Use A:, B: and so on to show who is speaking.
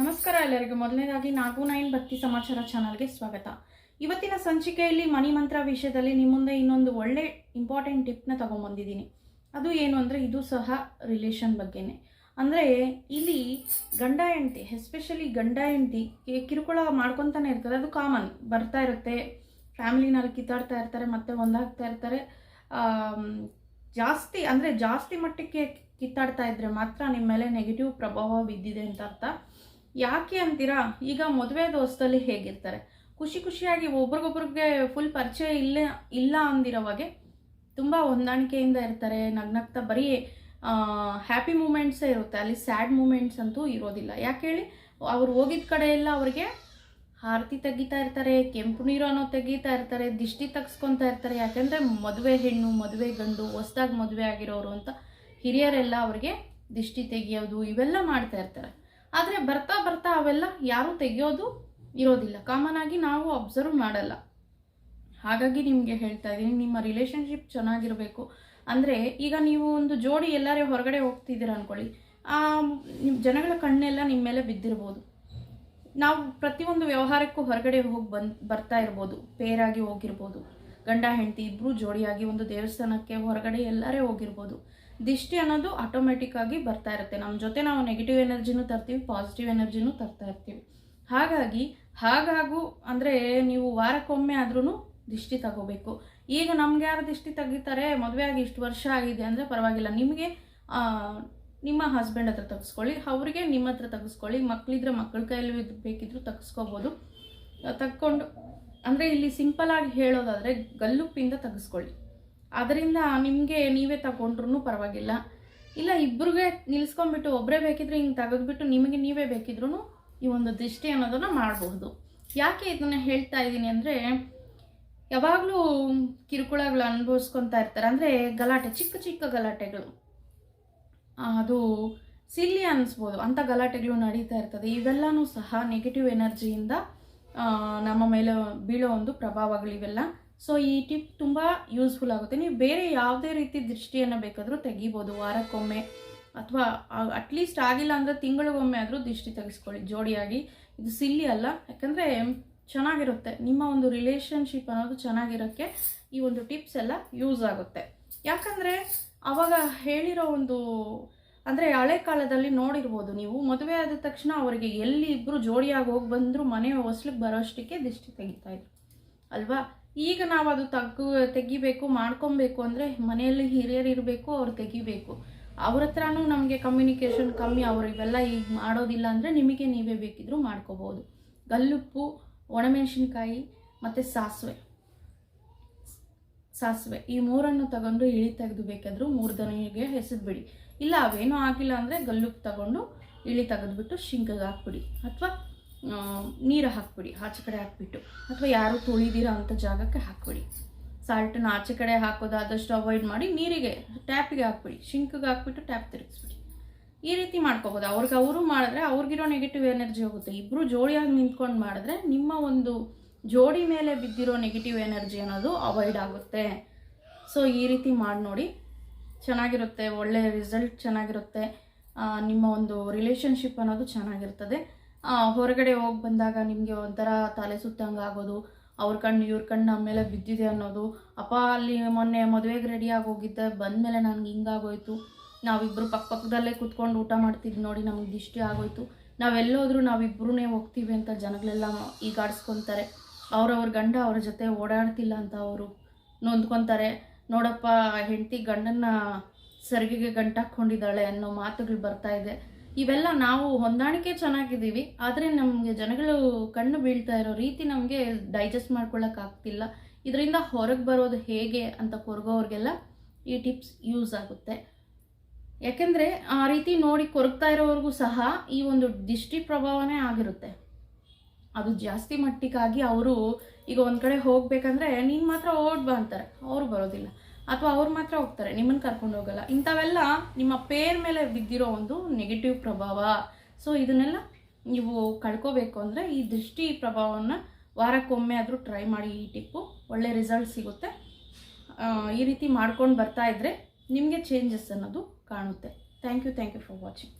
A: ನಮಸ್ಕಾರ ಎಲ್ಲರಿಗೂ. ಮೊದಲನೇದಾಗಿ ನಾಗು ನೈನ್ ಭಕ್ತಿ ಸಮಾಚಾರ ಚಾನಲ್ಗೆ ಸ್ವಾಗತ. ಇವತ್ತಿನ ಸಂಚಿಕೆಯಲ್ಲಿ ಮನಿ ಮಂತ್ರ ವಿಷಯದಲ್ಲಿ ನಿಮ್ಮ ಮುಂದೆ ಇನ್ನೊಂದು ಒಳ್ಳೆ ಇಂಪಾರ್ಟೆಂಟ್ ಟಿಪ್ನ ತಗೊಂಬಂದಿದ್ದೀನಿ ಅದು ಏನು ಅಂದರೆ ಇದು ಸಹ ರಿಲೇಷನ್ ಬಗ್ಗೆನೇ. ಅಂದರೆ ಇಲ್ಲಿ ಗಂಡ ಹೆಂಡತಿ ಎಸ್ಪೆಷಲಿ ಗಂಡ ಹೆಂಡತಿ ಕಿರುಕುಳ ಮಾಡ್ಕೊತಾನೆ ಇರ್ತದೆ ಅದು ಕಾಮನ್ ಬರ್ತಾ ಇರುತ್ತೆ ಫ್ಯಾಮಿಲಿನಲ್ಲಿ ಕಿತ್ತಾಡ್ತಾ ಇರ್ತಾರೆ, ಮತ್ತೆ ಒಂದಾಗ್ತಾ ಇರ್ತಾರೆ. ಜಾಸ್ತಿ ಅಂದರೆ ಜಾಸ್ತಿ ಮಟ್ಟಕ್ಕೆ ಕಿತ್ತಾಡ್ತಾ ಇದ್ರೆ ಮಾತ್ರ ನಿಮ್ಮ ಮೇಲೆ ನೆಗೆಟಿವ್ ಪ್ರಭಾವ ಬಿದ್ದಿದೆ ಅಂತ ಅರ್ಥ. ಯಾಕೆ ಅಂತೀರಾ? ಈಗ ಮದುವೆ ದೋಸ್ತಲ್ಲಿ ಹೇಗಿರ್ತಾರೆ? ಖುಷಿ ಖುಷಿಯಾಗಿ ಒಬ್ರಿಗೊಬ್ರಿಗೆ ಫುಲ್ ಪರಿಚಯ ಇಲ್ಲ ಇಲ್ಲ ಅಂದಿರೋವಾಗೆ ತುಂಬ ಹೊಂದಾಣಿಕೆಯಿಂದ ಇರ್ತಾರೆ, ನಗ್ನಗ್ತಾ ಬರೀ ಹ್ಯಾಪಿ ಮೂಮೆಂಟ್ಸೇ ಇರುತ್ತೆ. ಅಲ್ಲಿ ಸ್ಯಾಡ್ ಮೂಮೆಂಟ್ಸ್ ಅಂತೂ ಇರೋದಿಲ್ಲ. ಯಾಕೆ ಹೇಳಿ? ಅವ್ರು ಹೋಗಿದ ಕಡೆ ಎಲ್ಲ ಅವ್ರಿಗೆ ಆರತಿ ತೆಗಿತಾ ಇರ್ತಾರೆ, ಕೆಂಪು ನೀರು ಅನ್ನೋ ತೆಗಿತಾ ಇರ್ತಾರೆ, ದಿಷ್ಟಿ ತೆಗ್ಸ್ಕೊತಾ ಇರ್ತಾರೆ. ಯಾಕೆಂದರೆ ಮದುವೆ ಹೆಣ್ಣು, ಮದುವೆ ಗಂಡು, ಹೊಸ್ದಾಗಿ ಮದುವೆ ಆಗಿರೋರು ಅಂತ ಹಿರಿಯರೆಲ್ಲ ಅವ್ರಿಗೆ ದಿಷ್ಟಿ ತೆಗಿಯೋದು ಇವೆಲ್ಲ ಮಾಡ್ತಾ ಇರ್ತಾರೆ. ಆದರೆ ಬರ್ತಾ ಬರ್ತಾ ಅವೆಲ್ಲ ಯಾರೂ ತೆಗೆಯೋದು ಇರೋದಿಲ್ಲ. ಕಾಮನ್ ಆಗಿ ನಾವು ಅಬ್ಸರ್ವ್ ಮಾಡಲ್ಲ. ಹಾಗಾಗಿ ನಿಮಗೆ ಹೇಳ್ತಾ ಇದ್ದೀನಿ, ನಿಮ್ಮ ರಿಲೇಷನ್ಶಿಪ್ ಚೆನ್ನಾಗಿರಬೇಕು. ಅಂದರೆ ಈಗ ನೀವು ಒಂದು ಜೋಡಿ ಎಲ್ಲರೇ ಹೊರಗಡೆ ಹೋಗ್ತಿದ್ದೀರ ಅಂದ್ಕೊಳ್ಳಿ ನಿಮ್ಮ ಜನಗಳ ಕಣ್ಣೆಲ್ಲ ನಿಮ್ಮ ಮೇಲೆ ಬಿದ್ದಿರ್ಬೋದು. ನಾವು ಪ್ರತಿಯೊಂದು ವ್ಯವಹಾರಕ್ಕೂ ಹೊರಗಡೆ ಹೋಗಿ ಬಂದು, ಬರ್ತಾ ಇರ್ಬೋದು. ಪೇರಾಗಿ ಹೋಗಿರ್ಬೋದು. ಗಂಡ, ಹೆಂಡತಿ ಇಬ್ಬರು ಜೋಡಿಯಾಗಿ ಒಂದು ದೇವಸ್ಥಾನಕ್ಕೆ ಹೊರಗಡೆ ಎಲ್ಲರೇ ಹೋಗಿರ್ಬೋದು. ದಿಷ್ಟಿ ಅನ್ನೋದು ಆಟೋಮೆಟಿಕ್ ಆಗಿ ಬರ್ತಾ ಇರುತ್ತೆ. ನಮ್ಮ ಜೊತೆ ನಾವು ನೆಗೆಟಿವ್ ಎನರ್ಜಿನೂ ತರ್ತೀವಿ ಪಾಸಿಟಿವ್ ಎನರ್ಜಿನೂ ತರ್ತಾ ಇರ್ತೀವಿ. ಹಾಗಾಗಿ, ಹಾಗಾಗು ಅಂದರೆ ನೀವು ವಾರಕ್ಕೊಮ್ಮೆ ಆದ್ರೂ ದಿಷ್ಟಿ ತಗೋಬೇಕು. ಈಗ ನಮ್ಗೆ ಯಾರು ದಿಷ್ಟಿ ತೆಗಿತಾರೆ? ಮದುವೆ ಆಗಿ ಇಷ್ಟು ವರ್ಷ ಆಗಿದೆ ಅಂದರೆ ಪರವಾಗಿಲ್ಲ. ನಿಮಗೆ ನಿಮ್ಮ ಹಸ್ಬೆಂಡ್ ಹತ್ರ ತೆಗೆಸ್ಕೊಳ್ಳಿ, ಅವರಿಗೆ ನಿಮ್ಮ ಹತ್ರ ತೆಗೆಸ್ಕೊಳ್ಳಿ. ಮಕ್ಕಳಿದ್ರೆ ಮಕ್ಕಳ ಕೈಯಲ್ಲಿ ಬೇಕಿದ್ರು ತೆಗೆಸ್ಕೋಬೋದು. ತಕ್ಕೊಂಡು ಅಂದರೆ ಇಲ್ಲಿ ಸಿಂಪಲ್ ಆಗಿ ಹೇಳೋದಾದರೆ ಗಲ್ಲುಪ್ಪಿಂದ ತೆಗೆಸ್ಕೊಳ್ಳಿ. ಅದರಿಂದ ನಿಮಗೆ ನೀವೇ ತಗೊಂಡ್ರೂ ಪರವಾಗಿಲ್ಲ. ಇಲ್ಲ ಇಬ್ಬರಿಗೆ ನಿಲ್ಸ್ಕೊಂಡ್ಬಿಟ್ಟು ಒಬ್ಬರೇ ಬೇಕಿದ್ರೆ ಹಿಂಗೆ ತೆಗೆದ್ಬಿಟ್ಟು ನಿಮಗೆ ನೀವೇ ಬೇಕಿದ್ರೂ ಈ ಒಂದು ದೃಷ್ಟಿ ಅನ್ನೋದನ್ನು ಮಾಡಬಹುದು. ಯಾಕೆ ಇದನ್ನು ಹೇಳ್ತಾ ಇದ್ದೀನಿ ಅಂದರೆ, ಯಾವಾಗಲೂ ಕಿರುಕುಳಗಳು ಅನುಭವಿಸ್ಕೊತಾ ಇರ್ತಾರೆ. ಅಂದರೆ ಗಲಾಟೆ, ಚಿಕ್ಕ ಚಿಕ್ಕ ಗಲಾಟೆಗಳು. ಅದು ಸಿಲ್ಲಿ ಅನ್ನಿಸ್ಬೋದು ಅಂಥ ಗಲಾಟೆಗಳು ನಡೀತಾ ಇರ್ತದೆ. ಇವೆಲ್ಲನೂ ಸಹ ನೆಗೆಟಿವ್ ಎನರ್ಜಿಯಿಂದ ನಮ್ಮ ಮೇಲೆ ಬೀಳೋ ಒಂದು ಪ್ರಭಾವಗಳಿವೆಲ್ಲ. ಸೊ ಈ ಟಿಪ್ ತುಂಬ ಯೂಸ್ಫುಲ್ ಆಗುತ್ತೆ. ನೀವು ಬೇರೆ ಯಾವುದೇ ರೀತಿ ದೃಷ್ಟಿಯನ್ನು ಬೇಕಾದರೂ ತೆಗಿಬೋದು. ವಾರಕ್ಕೊಮ್ಮೆ ಅಥವಾ ಅಟ್ಲೀಸ್ಟ್ ಆಗಿಲ್ಲ ಅಂದರೆ ತಿಂಗಳಿಗೊಮ್ಮೆ ಆದರೂ ದೃಷ್ಟಿ ತೆಗೆಸ್ಕೊಳ್ಳಿ. ಜೋಡಿಯಾಗಿ. ಇದು ಸಿಲ್ಲಿ ಅಲ್ಲ. ಯಾಕಂದರೆ ಚೆನ್ನಾಗಿರುತ್ತೆ. ನಿಮ್ಮ ಒಂದು ರಿಲೇಷನ್ಶಿಪ್ ಅನ್ನೋದು ಚೆನ್ನಾಗಿರೋಕ್ಕೆ ಈ ಒಂದು ಟಿಪ್ಸ್ ಎಲ್ಲ ಯೂಸ್ ಆಗುತ್ತೆ. ಯಾಕಂದರೆ ಅವಾಗ ಹೇಳಿರೋ ಒಂದು ಅಂದರೆ ಹಳೆ ಕಾಲದಲ್ಲಿ ನೋಡಿರ್ಬೋದು ನೀವು. ಮದುವೆ ಆದ ತಕ್ಷಣ ಅವರಿಗೆ ಎಲ್ಲಿ ಇಬ್ಬರು ಜೋಡಿಯಾಗಿ ಹೋಗಿ ಬಂದರೂ ಮನೆ ಹೊಸ್ಲಿಗೆ ಬರೋಷ್ಟಕ್ಕೆ ದಿಷ್ಟಿ ತೆಗಿತಾ ಇದ್ರು. ಅಲ್ವಾ? ಈಗ ನಾವು ಅದು ತಗ್ಗು, ತೆಗಿಬೇಕು, ಮಾಡ್ಕೊಬೇಕು ಅಂದರೆ ಮನೆಯಲ್ಲಿ ಹಿರಿಯರು ಇರಬೇಕು, ಅವ್ರು ತೆಗಿಬೇಕು. ಅವ್ರ ಹತ್ರನೂ ನಮಗೆ ಕಮ್ಯುನಿಕೇಷನ್ ಕಮ್ಮಿ, ಅವರು ಇವೆಲ್ಲ ಈಗ ಮಾಡೋದಿಲ್ಲ ಅಂದರೆ ನಿಮಗೆ ನೀವೇ ಬೇಕಿದ್ರೂ ಮಾಡ್ಕೋಬೋದು. ಗಲ್ಲುಪ್ಪು, ಒಣಮೆಣಸಿನ್ಕಾಯಿ, ಮತ್ತು ಸಾಸಿವೆ. ಸಾಸಿವೆ. ಈ ಮೂರನ್ನು ತಗೊಂಡು ಇಳಿ ತೆಗೆದು ಬೇಕಾದರೂ ಮೂರು ದನಿಗೆ ಹೆಸರುಬಿಡಿ ಇಲ್ಲ, ಅವೇನೂ ಆಗಿಲ್ಲ ಅಂದರೆ ಗಲ್ಲುಪ್ಪು ತಗೊಂಡು ಇಳಿ ತೆಗೆದ್ಬಿಟ್ಟು ಶಿಂಕಿಗೆ ಹಾಕ್ಬಿಡಿ. ಅಥವಾ ನೀರು ಹಾಕ್ಬಿಡಿ, ಆಚೆ ಕಡೆ ಹಾಕ್ಬಿಟ್ಟು. ಅಥವಾ ಯಾರು ತುಳಿದಿರೋ ಅಂಥ ಜಾಗಕ್ಕೆ ಹಾಕ್ಬಿಡಿ. ಸಾಲ್ಟನ್ನು ಆಚೆ ಕಡೆ ಹಾಕೋದಾದಷ್ಟು ಅವಾಯ್ಡ್ ಮಾಡಿ ನೀರಿಗೆ ಟ್ಯಾಪಿಗೆ ಹಾಕ್ಬಿಡಿ. ಶಿಂಕಿಗೆ ಹಾಕ್ಬಿಟ್ಟು ಟ್ಯಾಪ್ ತಿರುಗಿಸ್ಬಿಡಿ. ಈ ರೀತಿ ಮಾಡ್ಕೋಬೋದು. ಅವ್ರಿಗೆ ಅವರು ಮಾಡಿದ್ರೆ ಅವ್ರಿಗಿರೋ ನೆಗೆಟಿವ್ ಎನರ್ಜಿ ಹೋಗುತ್ತೆ. ಇಬ್ಬರು ಜೋಡಿಯಾಗಿ ನಿಂತ್ಕೊಂಡು ಮಾಡಿದ್ರೆ ನಿಮ್ಮ ಒಂದು ಜೋಡಿ ಮೇಲೆ ಬಿದ್ದಿರೋ ನೆಗೆಟಿವ್ ಎನರ್ಜಿ ಅನ್ನೋದು ಅವಾಯ್ಡ್ ಆಗುತ್ತೆ. ಸೊ ಈ ರೀತಿ ಮಾಡಿ ನೋಡಿ. ಚೆನ್ನಾಗಿರುತ್ತೆ ಒಳ್ಳೆಯ ರಿಸಲ್ಟ್ ಚೆನ್ನಾಗಿರುತ್ತೆ. ನಿಮ್ಮ ಒಂದು ರಿಲೇಷನ್ಶಿಪ್ ಅನ್ನೋದು ಚೆನ್ನಾಗಿರ್ತದೆ. ಹೊರಗಡೆ ಹೋಗಿ ಬಂದಾಗ ನಿಮಗೆ ಒಂಥರ ತಲೆ ಸುತ್ತಂಗೆ ಆಗೋದು, ಅವ್ರ ಕಣ್ಣು ಇವ್ರ ಕಣ್ಣು ನಮ್ಮ ಮೇಲೆ ಬಿದ್ದಿದೆ ಅನ್ನೋದು. ಅಪ್ಪ, ಅಲ್ಲಿ ಮೊನ್ನೆ ಮದುವೆಗೆ ರೆಡಿಯಾಗಿ ಹೋಗಿದ್ದೆ, ಬಂದಮೇಲೆ ನನಗೆ ಹಿಂಗಾಗೋಯ್ತು. ನಾವಿಬ್ಬರು ಪಕ್ಕ ಪಕ್ಕದಲ್ಲೇ ಕೂತ್ಕೊಂಡು ಊಟ ಮಾಡ್ತಿದ್ವಿ ನೋಡಿ ನಮಗೆ ದಿಷ್ಟಿ ಆಗೋಯ್ತು. ನಾವೆಲ್ಲೋದ್ರೂ ನಾವಿಬ್ಬರೂ ಹೋಗ್ತೀವಿ ಅಂತ ಜನಗಳೆಲ್ಲ ಈಗಾಡಿಸ್ಕೊತಾರೆ. ಅವ್ರವ್ರ ಗಂಡ ಅವ್ರ ಜೊತೆ ಓಡಾಡ್ತಿಲ್ಲ ಅಂತ ಅವರು ನೊಂದ್ಕೊತಾರೆ. ನೋಡಪ್ಪ ಹೆಂಡತಿ ಗಂಡನ್ನ ಸರಿಗೆಗೆ ಗಂಟಾಕೊಂಡಿದ್ದಾಳೆ ಅನ್ನೋ ಮಾತುಗಳು ಬರ್ತಾ ಇದೆ. ಇವೆಲ್ಲ ನಾವು ಹೊಂದಾಣಿಕೆ ಚೆನ್ನಾಗಿದ್ದೀವಿ, ಆದರೆ ನಮಗೆ ಜನಗಳು ಕಣ್ಣು ಬೀಳ್ತಾ ಇರೋ ರೀತಿ ನಮಗೆ ಡೈಜೆಸ್ಟ್ ಮಾಡ್ಕೊಳ್ಳೋಕ್ಕಾಗ್ತಿಲ್ಲ ಇದರಿಂದ ಹೊರಗೆ ಬರೋದು ಹೇಗೆ ಅಂತ ಕೊರಗೋರಿಗೆಲ್ಲ ಈ ಟಿಪ್ಸ್ ಯೂಸ್ ಆಗುತ್ತೆ. ಯಾಕೆಂದರೆ ಆ ರೀತಿ ನೋಡಿ ಕೊರಗ್ತಾ ಇರೋವರೆಗೂ ಸಹ ಈ ಒಂದು ದಿಷ್ಟಿ ಪ್ರಭಾವನೇ ಆಗಿರುತ್ತೆ. ಅದು ಜಾಸ್ತಿ ಮಟ್ಟಿಗಾಗಿ ಅವರು ಈಗ ಒಂದು ಕಡೆ ಹೋಗ್ಬೇಕಂದ್ರೆ ನೀನು ಮಾತ್ರ ಓಡ್ ಅಂತಾರೆ. ಅವರು ಬರೋದಿಲ್ಲ. ಅಥವಾ ಅವ್ರು ಮಾತ್ರ ಹೋಗ್ತಾರೆ. ನಿಮ್ಮನ್ನು ಕರ್ಕೊಂಡು ಹೋಗಲ್ಲ. ಇಂಥವೆಲ್ಲ ನಿಮ್ಮ ಪೇರ್ ಮೇಲೆ ಬಿದ್ದಿರೋ ಒಂದು ನೆಗೆಟಿವ್ ಪ್ರಭಾವ. ಸೊ ಇದನ್ನೆಲ್ಲ ನೀವು ಕಳ್ಕೋಬೇಕು ಅಂದರೆ ಈ ದೃಷ್ಟಿ ಪ್ರಭಾವವನ್ನು ವಾರಕ್ಕೊಮ್ಮೆ ಆದರೂ ಟ್ರೈ ಮಾಡಿ ಈ ಟಿಪ್ಪು ಒಳ್ಳೆ ರಿಸಲ್ಟ್ ಸಿಗುತ್ತೆ. ಈ ರೀತಿ ಮಾಡ್ಕೊಂಡು ಬರ್ತಾ ಇದ್ದರೆ ನಿಮಗೆ ಚೇಂಜಸ್ ಅನ್ನೋದು ಕಾಣುತ್ತೆ. Thank you thank you for watching